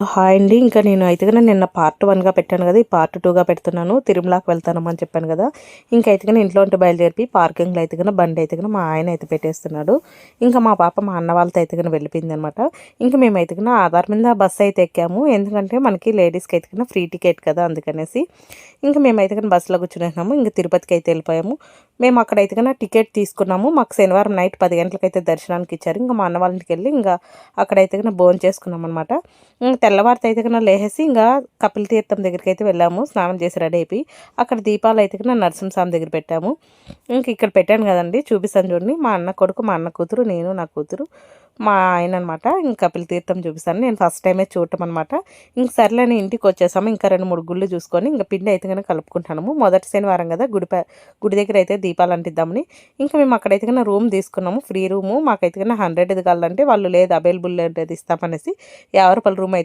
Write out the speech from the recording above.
Hi అండి. ఇంకా నేను అయితే నిన్న పార్ట్ వన్గా పెట్టాను కదా ఈ పార్ట్ టూగా పెడుతున్నాను. తిరుమలకి వెళ్తానమని చెప్పాను కదా. ఇంకా అయితే ఇంట్లో ఉంటే బయలుదేరి పార్కింగ్లో అయితే కన్నా బండి అయితే కన్నా మా ఆయన అయితే పెట్టేస్తున్నాడు. ఇంకా మా పాప మా అన్న వాళ్ళతో అయితే కన్నా వెళ్ళిపోయింది అనమాట ఇంకా మేము అయితే కన్నా ఆధార్ మీద బస్సు అయితే ఎక్కాము. ఎందుకంటే మనకి లేడీస్కి అయితే కన్నా ఫ్రీ టికెట్ కదా అందుకనేసి. ఇంకా మేమైతే కానీ బస్సులో కూర్చునేసినాము. ఇంకా తిరుపతికి అయితే వెళ్ళిపోయాము. మేము అక్కడైతే కన్నా టికెట్ తీసుకున్నాము. మాకు శనివారం నైట్ పది గంటలకైతే దర్శనానికి ఇచ్చారు. ఇంకా మా అన్న వాళ్ళకి వెళ్ళి ఇంకా అక్కడైతే కన్నా భోజనం చేసుకున్నాం అనమాట తెల్లవారితో అయితే కన్నా లేచేసి ఇంకా కపిల తీర్థం దగ్గరికి అయితే వెళ్ళాము. స్నానం చేసి రెడీ అయిపోయి అక్కడ దీపాలు అయితే కన్నా నరసింహస్వామి దగ్గర పెట్టాము. ఇంక ఇక్కడ పెట్టాను కదండి చూపిస్తాను చూడండి. మా అన్న కొడుకు మా అన్న కూతురు నేను నా కూతురు. మా ఆయన అనమాట ఇంక కపిల తీర్థం చూపిస్తాను. నేను ఫస్ట్ టైమే చూడటం అనమాట ఇంక సర్లేని ఇంటికి వచ్చేసాము. ఇంకా రెండు మూడు గుళ్ళు చూసుకొని ఇంకా పిండి అయితే కనుక కలుపుకుంటాము మొదటి శనివారం కదా గుడి గుడి దగ్గర అయితే దీపాలు అంటిద్దామని. ఇంకా మేము అక్కడైతే కన్నా రూమ్ తీసుకున్నాము. Free room. మాకైతే కన్నా హండ్రెడ్ ఇది కావాలంటే వాళ్ళు లేదు అవైలబుల్ లేదు ఇస్తామనేసి ఎవరు పలు రూమ్ అయితే